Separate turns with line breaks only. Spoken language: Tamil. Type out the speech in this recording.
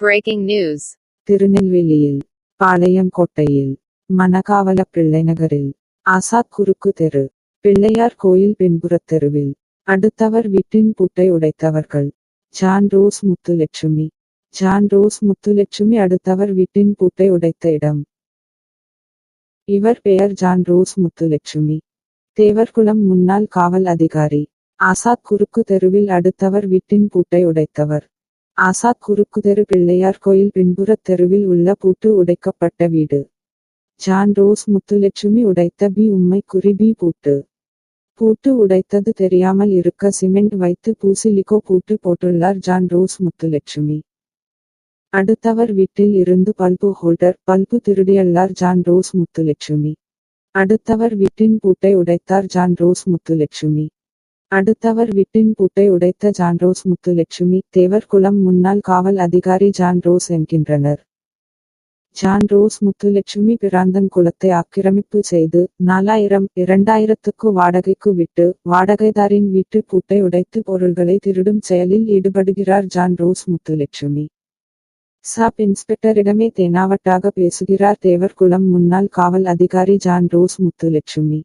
பிரேக்கிங் நியூஸ்
திருநெல்வேலியில் பாளையம் கோட்டையில் மணக்காவல பிள்ளை நகரில் ஆசாத் குறுக்கு தெரு பிள்ளையார் கோயில் பின்புறத் தெருவில் அடுத்தவர் வீட்டின் பூட்டை உடைத்தவர்கள் John Rose Muthulakshmi John Rose Muthulakshmi அடுத்தவர் வீட்டின் பூட்டை உடைத்த இடம். இவர் பெயர் ஜான் ரோஸ் முத்துலட்சுமி. தேவர்குளம் முன்னாள் காவல் அதிகாரி ஆசாத் குறுக்கு தெருவில் அடுத்தவர் வீட்டின் பூட்டை உடைத்தவர். ஆசாத் குறுக்குதெரு பிள்ளையார் கோயில் பின்புறத் தெருவில் உள்ள பூட்டு உடைக்கப்பட்ட வீடு. ஜான் ரோஸ் முத்துலட்சுமி உடைத்த பி உம்மை குறி பி பூட்டு. பூட்டு உடைத்தது தெரியாமல் இருக்க சிமெண்ட் வைத்து பூசிலிகோ பூட்டு போட்டுள்ளார் ஜான் ரோஸ் முத்துலட்சுமி. அடுத்தவர் வீட்டில் இருந்து பல்பு ஹோல்டர் பல்பு திருடியல்லார் ஜான் ரோஸ் முத்துலட்சுமி. அடுத்தவர் வீட்டின் பூட்டை உடைத்தார் ஜான் ரோஸ் முத்துலட்சுமி. அடுத்தவர் வீட்டின் பூட்டை உடைத்த ஜான் ரோஸ் முத்துலட்சுமி தேவர்குளம் முன்னாள் காவல் அதிகாரி ஜான் ரோஸ் என்கின்றனர். ஜான் ரோஸ் முத்துலட்சுமி பிராந்தன் குளத்தை ஆக்கிரமிப்பு செய்து நாலாயிரம் இரண்டாயிரத்துக்கு வாடகைக்கு விட்டு வாடகைதாரின் வீட்டு பூட்டை உடைத்து பொருள்களை திருடும் செயலில் ஈடுபடுகிறார் ஜான் ரோஸ் முத்துலட்சுமி. சப் இன்ஸ்பெக்டரிடமே தேனாவட்டாக பேசுகிறார் தேவர்குளம் முன்னாள் காவல் அதிகாரி ஜான் ரோஸ் முத்துலட்சுமி.